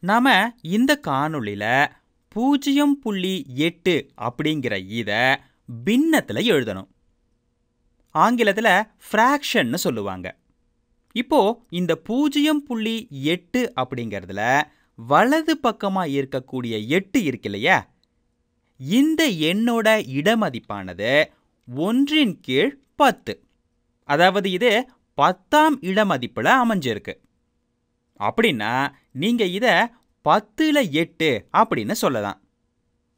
நாம இந்த காணொளியில பூஜ்ஜியம் புள்ளி எட்டு அப்படிங்கிற இத பின்னத்துல எழுதணும். ஆங்கிலத்துல ஃப்ராக்ஷன்னு சொல்லுவாங்க. இப்போ இந்த பூஜ்ஜியம் புள்ளி எட்டு அப்படிங்கிறதுல வலது பக்கமா இருக்கக்கூடிய எட்டு இருக்கு இல்லையா? இந்த எண்ணோட இடமதிப்பானது ஒன்றின் கீழ் பத்து. அதாவது இது பத்தாம் இடமதிப்புல அமைஞ்சிருக்கு. அப்படின்னா நீங்க இத பத்துல எட்டு அப்படின்னு சொல்லலாம்.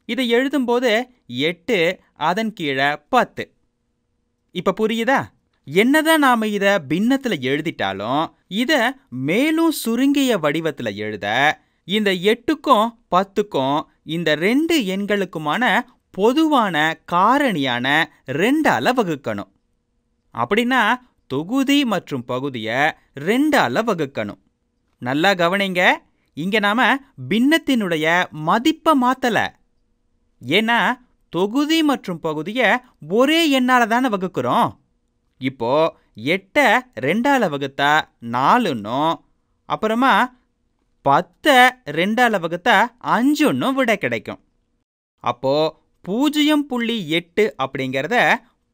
இதை எழுதும்போது எட்டு அதன் கீழே பத்து. இப்ப புரியுதா? என்னதான் நாம இத பின்னத்துல எழுதிட்டாலும் இத மேலும் சுருங்கிய வடிவத்துல எழுத இந்த எட்டுக்கும் பத்துக்கும் இந்த ரெண்டு எண்களுக்குமான பொதுவான காரணியான ரெண்டால் வகுக்கணும். அப்படின்னா தொகுதி மற்றும் பகுதியை ரெண்டால் வகுக்கணும். நல்லா கவனிங்க. இங்க நாம பின்னத்தினுடைய மதிப்பை மாத்தல. ஏன்னா தொகுதி மற்றும் பகுதியை ஒரே எண்ணால் தானே வகுக்கிறோம். இப்போ எட்டை ரெண்டால வகுத்தா நாலுன்னும் அப்புறமா பத்தை ரெண்டால வகுத்தா அஞ்சுன்னும் விட கிடைக்கும். அப்போ பூஜ்ஜியம் புள்ளி எட்டு அப்படிங்கிறத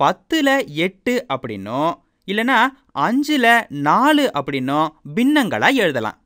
பத்துல எட்டு அப்படின்னும் இல்லைன்னா அஞ்சில் நாலு அப்படின்னும் பின்னங்களா எழுதலாம்.